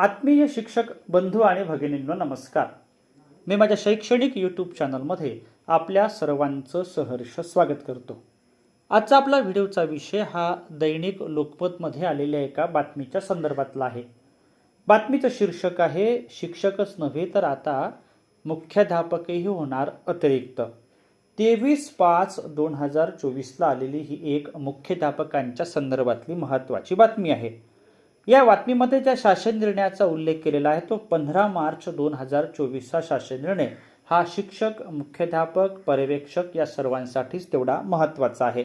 आत्मीय शिक्षक बंधू आणि भगिनींनो नमस्कार. मी माझ्या शैक्षणिक यूट्यूब चॅनलमध्ये आपल्या सर्वांचं सहर्ष स्वागत करतो. आजचा आपला व्हिडिओचा विषय हा दैनिक लोकमतमध्ये आलेल्या एका बातमीच्या संदर्भातला आहे. बातमीचं शीर्षक आहे शिक्षकच नव्हे तर आता मुख्याध्यापकही होणार अतिरिक्त. तेवीस पाच दोन हजार चोवीसला आलेली ही एक मुख्याध्यापकांच्या संदर्भातली महत्त्वाची बातमी आहे. या बातमीमध्ये ज्या शासन निर्णयाचा उल्लेख केलेला आहे तो पंधरा मार्च दोन हजार चोवीसचा शासन निर्णय. हा शिक्षक मुख्याध्यापक पर्यवेक्षक या सर्वांसाठीच तेवढा महत्त्वाचा आहे.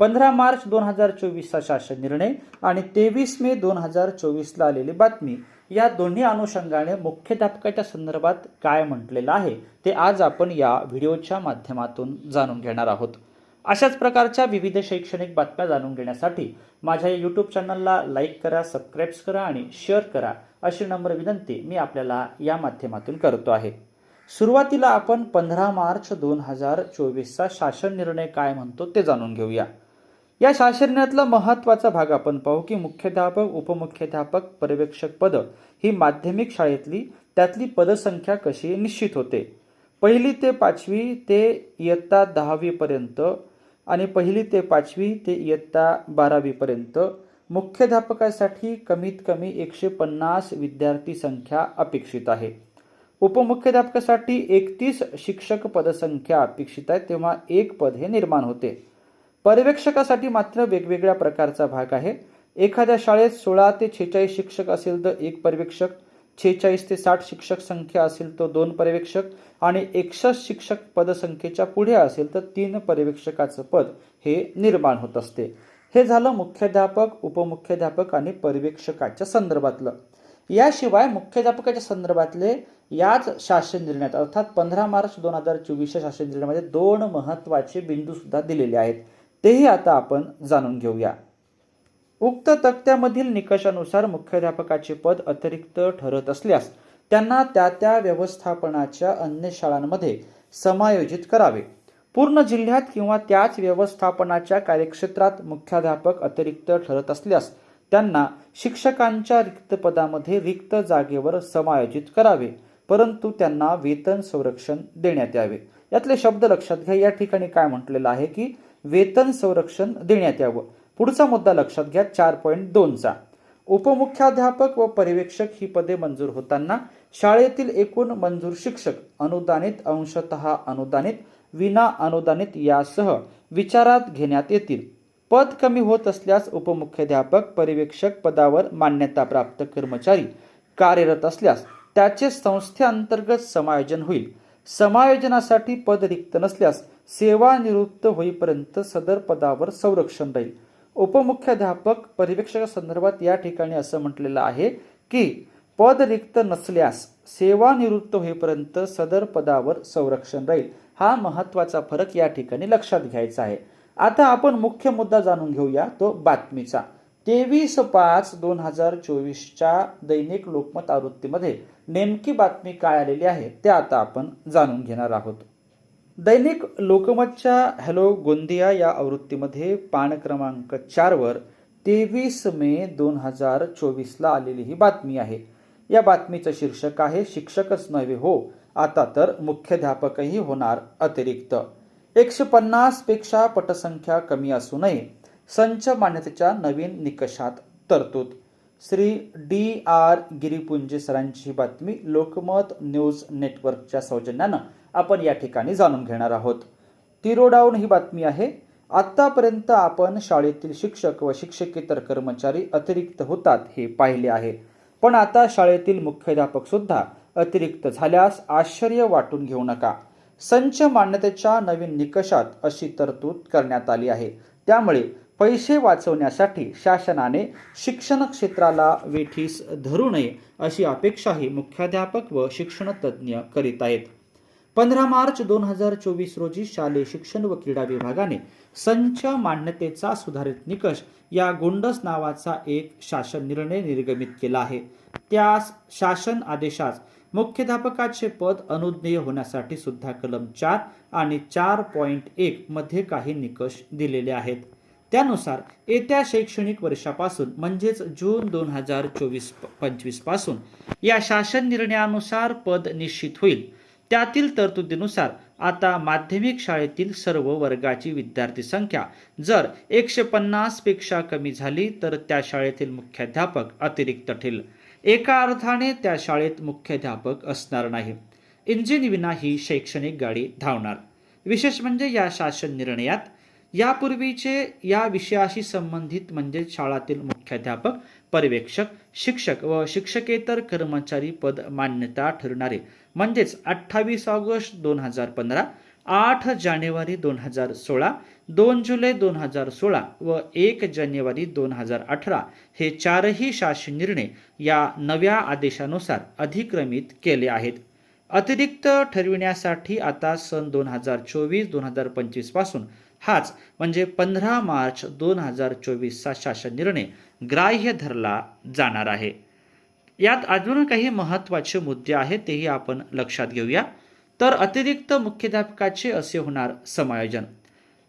पंधरा मार्च दोन हजार चोवीसचा शासन निर्णय आणि तेवीस मे दोन हजार चोवीसला आलेली बातमी या दोन्ही अनुषंगाने मुख्याध्यापकाच्या संदर्भात काय म्हटलेलं आहे ते आज आपण या व्हिडिओच्या माध्यमातून जाणून घेणार आहोत. अशाच प्रकारच्या विविध शैक्षणिक बातम्या जाणून घेण्यासाठी माझ्या या यूट्यूब चॅनलला लाईक करा सबस्क्राईब्स करा आणि शेअर करा अशी नम्र विनंती मी आपल्याला या माध्यमातून करतो आहे. सुरुवातीला आपण पंधरा मार्च दोन हजार चोवीसचा शासन निर्णय काय म्हणतो ते जाणून घेऊया. या शासन निर्णयातला महत्त्वाचा भाग आपण पाहू की मुख्याध्यापक उपमुख्याध्यापक पर्यवेक्षक पद ही माध्यमिक शाळेतली त्यातली पदसंख्या कशी निश्चित होते? पहिली ते पाचवी ते इयत्ता दहावीपर्यंत आणि पहिली ते पाचवी ते इयत्ता बारावीपर्यंत मुख्याध्यापकासाठी कमीत कमी एकशे पन्नास विद्यार्थी संख्या अपेक्षित आहे. उपमुख्याध्यापकासाठी एकतीस शिक्षक पदसंख्या अपेक्षित आहे तेव्हा एक पद हे निर्माण होते. पर्यवेक्षकासाठी मात्र वेगवेगळ्या प्रकारचा भाग आहे. एखाद्या शाळेत सोळा ते छेचाळीस शिक्षक असेल तर एक पर्यवेक्षक छेचाळीस ते साठ शिक्षक संख्या असेल तर दोन पर्यवेक्षक आणि एकसष्ट शिक्षक पदसंख्येच्या पुढे असेल तर तीन पर्यवेक्षकाचं पद हे निर्माण होत असते. हे झालं मुख्याध्यापक उपमुख्याध्यापक आणि पर्यवेक्षकाच्या संदर्भातलं. याशिवाय मुख्याध्यापकाच्या संदर्भातले याच शासन निर्णयात अर्थात पंधरा मार्च दोन हजार चोवीसच्या शासन निर्णयामध्ये दोन महत्त्वाचे बिंदू सुद्धा दिलेले आहेत. तेही आता आपण जाणून घेऊया. उक्त तक्त्यामधील निकषानुसार मुख्याध्यापकाचे पद अतिरिक्त ठरत असल्यास त्यांना त्या त्या व्यवस्थापनाच्या अन्य शाळांमध्ये समायोजित करावे. पूर्ण जिल्ह्यात किंवा त्याच व्यवस्थापनाच्या कार्यक्षेत्रात मुख्याध्यापक अतिरिक्त ठरत असल्यास त्यांना शिक्षकांच्या रिक्त पदामध्ये रिक्त जागेवर समायोजित करावे परंतु त्यांना वेतन संरक्षण देण्यात यावे. यातले शब्द लक्षात घ्या. या ठिकाणी काय म्हटलेलं आहे की वेतन संरक्षण देण्यात यावं. पुढचा मुद्दा लक्षात घ्या चार पॉईंट दोनचा उपमुख्याध्यापक व पर्यवेक्षक ही पदे मंजूर होताना शाळेतील एकूण मंजूर शिक्षक अनुदानित अंशतः अनुदानित विना अनुदानित यासह विचारात घेण्यात येतील. पद कमी होत असल्यास उपमुख्याध्यापक पर्यवेक्षक पदावर मान्यताप्राप्त कर्मचारी कार्यरत असल्यास त्याचे संस्थेअंतर्गत समायोजन होईल. समायोजनासाठी पद रिक्त नसल्यास सेवानिवृत्त होईपर्यंत सदर पदावर संरक्षण राहील. उपमुख्याध्यापक पर्यवेक्षकासंदर्भात या ठिकाणी असं म्हटलेलं आहे की पद रिक्त नसल्यास सेवानिवृत्त होईपर्यंत सदर पदावर संरक्षण राहील. हा महत्त्वाचा फरक या ठिकाणी लक्षात घ्यायचा आहे. आता आपण मुख्य मुद्दा जाणून घेऊया तो बातमीचा. तेवीस पाच दोन हजार चोवीसच्या दैनिक लोकमत आवृत्तीमध्ये नेमकी बातमी काय आलेली आहे ते आता आपण जाणून घेणार आहोत. दैनिक लोकमतच्या हॅलो गोंदिया या आवृत्तीमध्ये पान क्रमांक चारवर तेवीस मे दोन हजार चोवीसला आलेली ही बातमी आहे. या बातमीचं शीर्षक आहे शिक्षकच नव्हे हो आता तर मुख्याध्यापकही होणार अतिरिक्त. एकशे पन्नासपेक्षा पटसंख्या कमी असू नये संच मान्यतेच्या नवीन निकषात तरतूद. श्री डी आर गिरीपुंजे सरांची ही बातमी लोकमत न्यूज नेटवर्कच्या सौजन्यानं आपण या ठिकाणी जाणून घेणार आहोत. तिरोडाऊन ही बातमी आहे आत्तापर्यंत आपण शाळेतील शिक्षक व शिक्षकेतर कर्मचारी अतिरिक्त होतात हे पाहिले आहे. पण आता शाळेतील मुख्याध्यापक सुद्धा अतिरिक्त झाल्यास आश्चर्य वाटून घेऊ नका. संच मान्यतेच्या नवीन निकषात अशी तरतूद करण्यात आली आहे. त्यामुळे पैसे वाचवण्यासाठी शासनाने शिक्षण क्षेत्राला वेठीस धरू नये अशी अपेक्षाही मुख्याध्यापक व शिक्षणतज्ज्ञ करीत आहेत. पंधरा मार्च दोन हजार चोवीस रोजी शालेय शिक्षण व क्रीडा विभागाने संच मान्यतेचा सुधारित निकष या गोंडस नावाचा एक शासन निर्णय निर्गमित केला आहे. त्या शासन आदेशास मुख्याध्यापकाचे पद अनुज्ञेय होण्यासाठी सुद्धा कलम चार आणि चार पॉईंट एक मध्ये काही निकष दिलेले आहेत. त्यानुसार येत्या शैक्षणिक वर्षापासून म्हणजेच जून दोन हजार चोवीस पंचवीसपासून या शासन निर्णयानुसार पद निश्चित होईल. त्यातील तरतुदीनुसार आता माध्यमिक शाळेतील सर्व वर्गाची विद्यार्थी संख्या जर एकशे पन्नासपेक्षा कमी झाली तर त्या शाळेतील मुख्याध्यापक अतिरिक्त ठेल. एका अर्थाने त्या शाळेत मुख्याध्यापक असणार नाही. इंजिन विना ही शैक्षणिक गाडी धावणार. विशेष म्हणजे या शासन निर्णयात यापूर्वीचे या विषयाशी संबंधित म्हणजे शाळातील मुख्याध्यापक पर्यवेक्षक शिक्षक व शिक्षकेतर कर्मचारी पद मान्यता ठरणारे म्हणजेच अठ्ठावीस ऑगस्ट दोन हजार पंधरा आठ जानेवारी दोन हजार सोळा दोन जुलै दोन हजार सोळा व एक जानेवारी दोन हजार अठरा हे चारही शासन निर्णय या नव्या आदेशानुसार अधिक्रमित केले आहेत. अतिरिक्त ठरविण्यासाठी आता सन दोन हजार चोवीस दोन हजार पंचवीसपासून पासून हाच म्हणजे पंधरा मार्च दोन हजार चोवीसचा शासन निर्णय ग्राह्य धरला जाणार आहे. यात अजून काही महत्त्वाचे मुद्दे आहेत तेही आपण लक्षात घेऊया. तर अतिरिक्त मुख्याध्यापकाचे असे होणार समायोजन.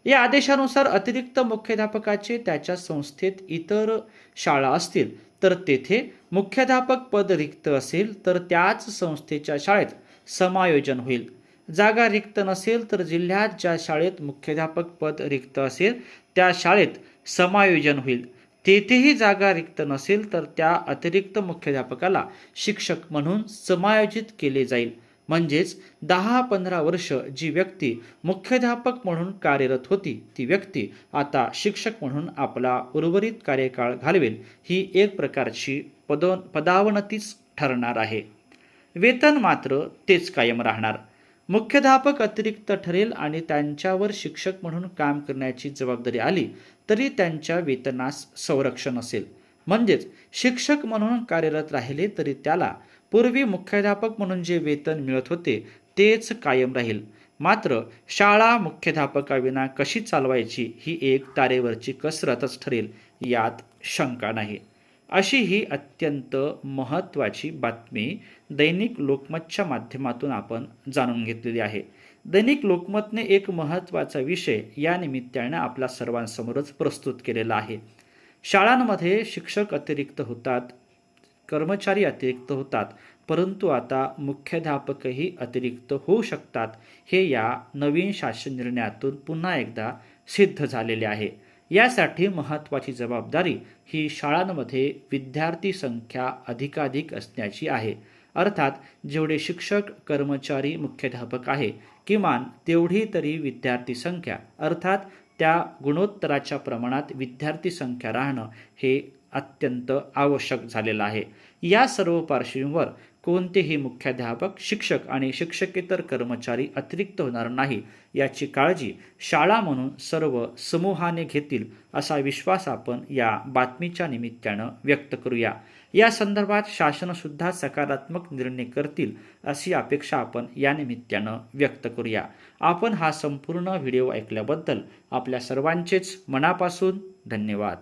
या आदेशानुसार अतिरिक्त मुख्याध्यापकाचे त्याच्या संस्थेत इतर शाळा असतील तर तेथे मुख्याध्यापक पद रिक्त असेल तर त्याच संस्थेच्या शाळेत समायोजन होईल. जागा रिक्त नसेल तर जिल्ह्यात ज्या शाळेत मुख्याध्यापक पद रिक्त असेल त्या शाळेत समायोजन होईल. तेथेही जागा रिक्त नसेल तर त्या अतिरिक्त मुख्याध्यापकाला शिक्षक म्हणून समायोजित केले जाईल. म्हणजेच दहा पंधरा वर्ष जी व्यक्ती मुख्याध्यापक म्हणून कार्यरत होती ती व्यक्ती आता शिक्षक म्हणून आपला उर्वरित कार्यकाळ घालवेल ही एक प्रकारची पद पदावनतीच ठरणार आहे. वेतन मात्र तेच कायम राहणार. मुख्याध्यापक अतिरिक्त ठरेल आणि त्यांच्यावर शिक्षक म्हणून काम करण्याची जबाबदारी आली तरी त्यांच्या वेतनास संरक्षण असेल. म्हणजेच शिक्षक म्हणून कार्यरत राहिले तरी त्याला पूर्वी मुख्याध्यापक म्हणून जे वेतन मिळत होते तेच कायम राहील. मात्र शाळा मुख्याध्यापकाविना कशी चालवायची ही एक तारेवरची कसरतच ठरेल यात शंका नाही. अशी ही अत्यंत महत्त्वाची बातमी दैनिक लोकमतच्या माध्यमातून आपण जाणून घेतलेली आहे. दैनिक लोकमतने एक महत्त्वाचा विषय या निमित्ताने आपल्या सर्वांसमोरच प्रस्तुत केलेला आहे. शाळांमध्ये शिक्षक अतिरिक्त होतात कर्मचारी अतिरिक्त होतात परंतु आता मुख्याध्यापकही अतिरिक्त होऊ शकतात हे या नवीन शासन निर्णयातून पुन्हा एकदा सिद्ध झालेले आहे. यासाठी महत्त्वाची जबाबदारी ही शाळांमध्ये विद्यार्थी संख्या अधिकाधिक असण्याची आहे. अर्थात जेवढे शिक्षक कर्मचारी मुख्याध्यापक आहे किमान तेवढी तरी विद्यार्थी संख्या. अर्थात त्या गुणोत्तराच्या प्रमाणात विद्यार्थी संख्या राहणं हे अत्यंत आवश्यक झालेलं आहे. या सर्व पार्श्वभूमीवर कोणतेही मुख्याध्यापक शिक्षक आणि शिक्षकेतर कर्मचारी अतिरिक्त होणार नाही याची काळजी शाळा म्हणून सर्व समूहाने घेतील असा विश्वास आपण या बातमीच्या निमित्तानं व्यक्त करूया. या संदर्भात शासनसुद्धा सकारात्मक निर्णय करतील अशी अपेक्षा आपण या निमित्तानं व्यक्त करूया. आपण हा संपूर्ण व्हिडिओ ऐकल्याबद्दल आपल्या सर्वांचेच मनापासून धन्यवाद.